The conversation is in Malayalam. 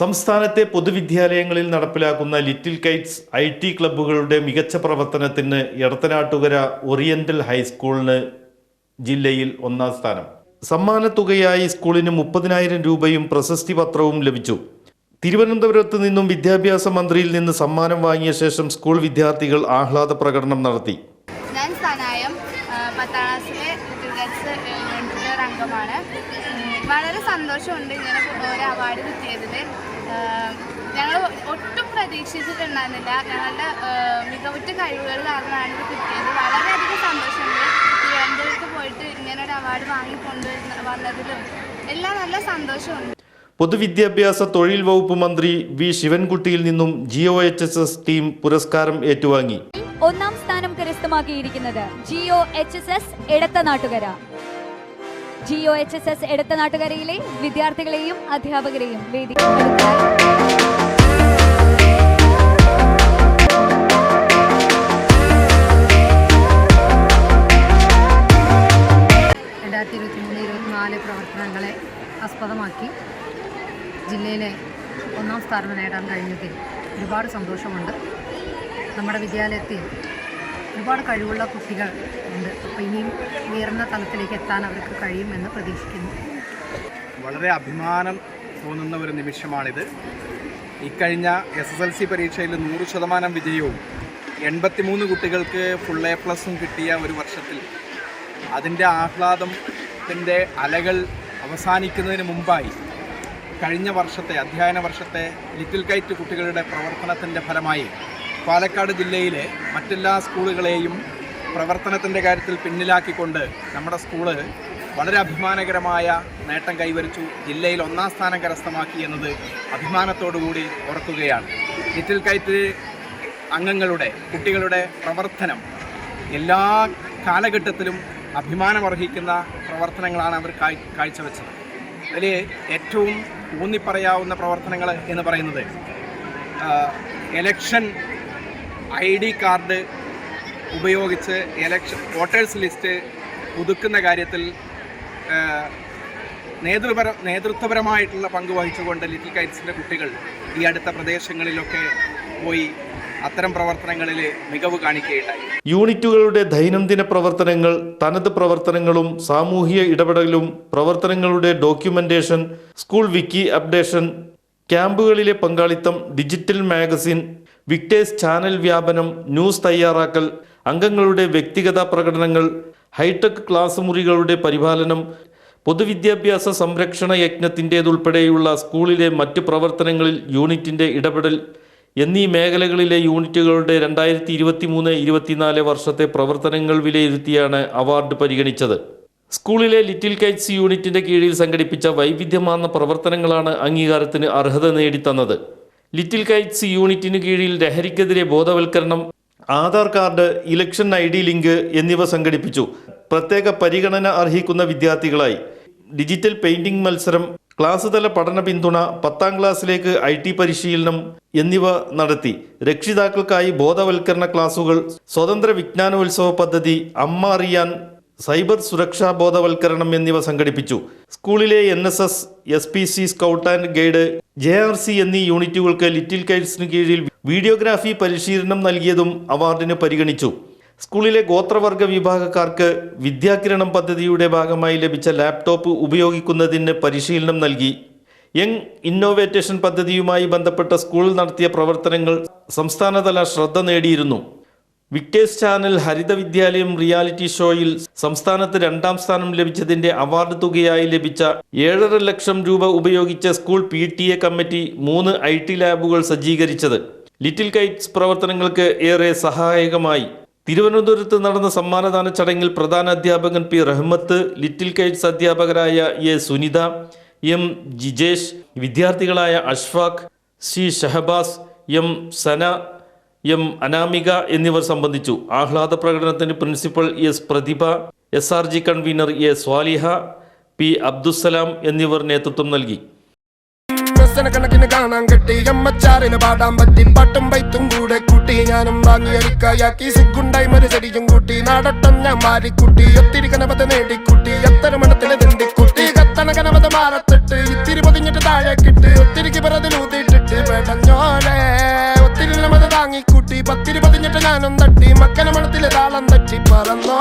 സംസ്ഥാനത്തെ പൊതുവിദ്യാലയങ്ങളിൽ നടപ്പിലാക്കുന്ന ലിറ്റിൽ കൈറ്റ്സ് ഐ ടി ക്ലബ്ബുകളുടെ മികച്ച പ്രവർത്തനത്തിന് എടത്തനാട്ടുകര ഒറിയന്റൽ ഹൈസ്കൂളിന് ജില്ലയിൽ ഒന്നാം സ്ഥാനം. സമ്മാനത്തുകയായി സ്കൂളിന് മുപ്പതിനായിരം രൂപയും പ്രശസ്തി പത്രവും ലഭിച്ചു. തിരുവനന്തപുരത്ത് നിന്നും വിദ്യാഭ്യാസ മന്ത്രിയിൽ നിന്ന് സമ്മാനം വാങ്ങിയ ശേഷം സ്കൂൾ വിദ്യാർത്ഥികൾ ആഹ്ലാദ പ്രകടനം നടത്തി. വളരെ സന്തോഷമുണ്ട് ഇങ്ങനെ ഒരു അവാർഡ് കിട്ടിയതിൽ പ്രതീക്ഷിച്ചിട്ടുണ്ടായിരുന്നില്ല. ഞങ്ങളുടെ മികവുറ്റ കഴിവുകൾ കാരണമാണ് ഇത് കിട്ടിയത്. വളരെയധികം സന്തോഷമുണ്ട്. തിരുവനന്തപുരത്ത് പോയിട്ട് ഇങ്ങനെ ഒരു അവാർഡ് വാങ്ങിക്കൊണ്ടുവരുന്ന വന്നതിലും എല്ലാം നല്ല സന്തോഷമുണ്ട്. പൊതുവിദ്യാഭ്യാസ തൊഴിൽ വകുപ്പ് മന്ത്രി വി ശിവൻകുട്ടിയിൽ നിന്നും GO H S S team പുരസ്കാരം ഏറ്റുവാങ്ങി. ഒന്നാം സ്ഥാനം കരസ്ഥമാക്കിയിരിക്കുന്നത് GO H S S Edathanattukara GO H S S എടത്തനാട്ടുകരയിലെ വിദ്യാർത്ഥികളെയും അധ്യാപകരെയും വേദിക്കപ്പെടുത്താൻ രണ്ടായിരത്തി ഇരുപത്തി മൂന്ന് ഇരുപത്തിനാല് പ്രവർത്തനങ്ങളെ ആസ്പദമാക്കി ജില്ലയിലെ ഒന്നാം സ്ഥാനം നേടാൻ കഴിഞ്ഞതിൽ ഒരുപാട് സന്തോഷമുണ്ട്. നമ്മുടെ വിദ്യാലയത്തിൽ ഒരുപാട് കഴിവുള്ള കുട്ടികൾ ഉണ്ട്. അപ്പോൾ ഇനിയും ഉയർന്ന തലത്തിലേക്ക് എത്താൻ അവർക്ക് കഴിയുമെന്ന് പ്രതീക്ഷിക്കുന്നു. വളരെ അഭിമാനം തോന്നുന്ന ഒരു നിമിഷമാണിത്. ഇക്കഴിഞ്ഞ എസ് എസ് എൽ സി പരീക്ഷയിൽ നൂറ് ശതമാനം വിജയവും എൺപത്തിമൂന്ന് കുട്ടികൾക്ക് ഫുൾ എ പ്ലസും കിട്ടിയ ഒരു വർഷത്തിൽ അതിന്റെ ആഹ്ലാദത്തിന്റെ അലകൾ അവസാനിക്കുന്നതിന് മുമ്പായി കഴിഞ്ഞ വർഷത്തെ അധ്യയന വർഷത്തെ ലിറ്റിൽ കൈറ്റ് കുട്ടികളുടെ പ്രവർത്തനത്തിന്റെ ഫലമായി പാലക്കാട് ജില്ലയിലെ മറ്റെല്ലാ സ്കൂളുകളെയും പ്രവർത്തനത്തിന്റെ കാര്യത്തിൽ പിന്നിലാക്കിക്കൊണ്ട് നമ്മുടെ സ്കൂൾ വളരെ അഭിമാനകരമായ നേട്ടം കൈവരിച്ചു. ജില്ലയിൽ ഒന്നാം സ്ഥാനം കരസ്ഥമാക്കി എന്നത് അഭിമാനത്തോടുകൂടി ഓർക്കുകയാണ്. ലിറ്റിൽ കൈറ്റ് അംഗങ്ങളുടെ കുട്ടികളുടെ പ്രവർത്തനം എല്ലാ കാലഘട്ടത്തിലും അഭിമാനമർഹിക്കുന്ന പ്രവർത്തനങ്ങളാണ് അവർ കാഴ്ചവെച്ചത്. അതിൽ ഏറ്റവും ഊന്നിപ്പറയാവുന്ന പ്രവർത്തനങ്ങൾ എന്ന് പറയുന്നത് എലക്ഷൻ ഐ ഡി കാർഡ് ഉപയോഗിച്ച് എലക്ഷൻ വോട്ടേഴ്സ് ലിസ്റ്റ് പുതുക്കുന്ന കാര്യത്തിൽ നേതൃപര നേതൃത്വപരമായിട്ടുള്ള പങ്ക് വഹിച്ചുകൊണ്ട് ലിറ്റിൽ കൈറ്റ്സിന്റെ കുട്ടികൾ ഈ അടുത്ത പ്രദേശങ്ങളിലൊക്കെ പോയി അത്തരം പ്രവർത്തനങ്ങളിൽ മികവ് കാണിക്കുകയുണ്ടായി. യൂണിറ്റുകളുടെ ദൈനംദിന പ്രവർത്തനങ്ങൾ തനത് പ്രവർത്തനങ്ങളും സാമൂഹിക ഇടപെടലും പ്രവർത്തനങ്ങളുടെ ഡോക്യുമെന്റേഷൻ സ്കൂൾ വിക്കി അപ്ഡേഷൻ ക്യാമ്പുകളിലെ പങ്കാളിത്തം ഡിജിറ്റൽ മാഗസിൻ വിക്ടേഴ്സ് ചാനൽ വ്യാപനം ന്യൂസ് തയ്യാറാക്കൽ അംഗങ്ങളുടെ വ്യക്തിഗത പ്രകടനങ്ങൾ ഹൈടെക് ക്ലാസ് മുറികളുടെ പരിപാലനം പൊതുവിദ്യാഭ്യാസ സംരക്ഷണ യജ്ഞത്തിന്റേതുൾപ്പെടെയുള്ള സ്കൂളിലെ മറ്റ് പ്രവർത്തനങ്ങളിൽ യൂണിറ്റിന്റെ ഇടപെടൽ എന്നീ മേഖലകളിലെ യൂണിറ്റുകളുടെ രണ്ടായിരത്തി ഇരുപത്തി മൂന്ന് ഇരുപത്തിനാല് വർഷത്തെ പ്രവർത്തനങ്ങൾ വിലയിരുത്തിയാണ് അവാർഡ് പരിഗണിച്ചത്. സ്കൂളിലെ ലിറ്റിൽ കൈറ്റ്സ് യൂണിറ്റിന്റെ കീഴിൽ സംഘടിപ്പിച്ച വൈവിധ്യമാർന്ന പ്രവർത്തനങ്ങളാണ് അംഗീകാരത്തിന് അർഹത നേടിത്തന്നത്. ലിറ്റിൽ കൈറ്റ്സ് യൂണിറ്റിന് കീഴിൽ ലഹരിക്കെതിരെ ബോധവൽക്കരണം Aadhaar card election I D link എന്നിവ സംഘടിപ്പിച്ചു. പ്രത്യേക പരിഗണന അർഹിക്കുന്ന വിദ്യാർത്ഥികളായി. ഡിജിറ്റൽ പെയിന്റിംഗ് മത്സരം ക്ലാസ് തല പഠന പിന്തുണ പത്താം ക്ലാസ്സിലേക്ക് ഐ ടി പരിശീലനം എന്നിവ നടത്തി. രക്ഷിതാക്കൾക്കായി ബോധവൽക്കരണ ക്ലാസുകൾ സ്വതന്ത്ര വിജ്ഞാനോത്സവ പദ്ധതി അമ്മ അറിയാൻ സൈബർ സുരക്ഷാ ബോധവൽക്കരണം എന്നിവ സംഘടിപ്പിച്ചു. സ്കൂളിലെ N S S S P C scout and guide J R C എന്നീ യൂണിറ്റുകൾക്ക് ലിറ്റിൽ കൈറ്റ്സിന് കീഴിൽ വീഡിയോഗ്രാഫി പരിശീലനം നൽകിയതും അവാർഡിന് പരിഗണിച്ചു. സ്കൂളിലെ ഗോത്രവർഗ വിഭാഗക്കാർക്ക് വിദ്യാകിരണം പദ്ധതിയുടെ ഭാഗമായി ലഭിച്ച ലാപ്ടോപ്പ് ഉപയോഗിക്കുന്നതിന് പരിശീലനം നൽകി. യങ് ഇന്നോവേറ്റേഷൻ പദ്ധതിയുമായി ബന്ധപ്പെട്ട സ്കൂൾ നടത്തിയ പ്രവർത്തനങ്ങൾ സംസ്ഥാനതല ശ്രദ്ധ നേടിയിരുന്നു. വിക്ടേഴ്സ് ചാനൽ ഹരിത വിദ്യാലയം റിയാലിറ്റി ഷോയിൽ സംസ്ഥാനത്ത് രണ്ടാം സ്ഥാനം ലഭിച്ചതിന്റെ അവാർഡ് തുകയായി ലഭിച്ച ഏഴര ലക്ഷം രൂപ ഉപയോഗിച്ച school P T A committee മൂന്ന് ഐ ടി ലാബുകൾ സജ്ജീകരിച്ചത്. ലിറ്റിൽ കൈറ്റ്സ് പ്രവർത്തനങ്ങൾക്ക് ഏറെ സഹായകമായി. തിരുവനന്തപുരത്ത് നടന്ന സമ്മാനദാന ചടങ്ങിൽ പ്രധാന അധ്യാപകൻ പി റഹ്മത്ത് ലിറ്റിൽ കൈറ്റ്സ് അധ്യാപകരായ A Sunitha M Jijesh വിദ്യാർത്ഥികളായ Ashfaq C Shahabas M Sana M. Anamika എന്നിവർ സംബന്ധിച്ചു. ആഹ്ലാദ പ്രകടനത്തിന് principal S. Prathibha S. R. G convener A. Swaliha P. Abdussalam എന്നിവർ നേതൃത്വം നൽകി. കണക്കിന് കാണാൻ കെട്ടി അമ്മച്ചാറിന് പാടാൻ പറ്റി. പാട്ടും പൈത്തും കൂടെ കൂട്ടി ഞാനും വാങ്ങി അരിക്കായാക്കി സിഗുണ്ടായി മരുചടിയും കൂട്ടി. നാടട്ടം ഞാൻ മാരിക്കുട്ടി. ഒത്തിരി കനപത നേടിക്കുട്ടി. എത്ര മണത്തിന് തിണ്ടിക്കുട്ടി. കത്തണ കനപത മാറത്തിട്ട്. ഇത്തിരി പൊതിഞ്ഞിട്ട് താഴെ കിട്ട്. not alone.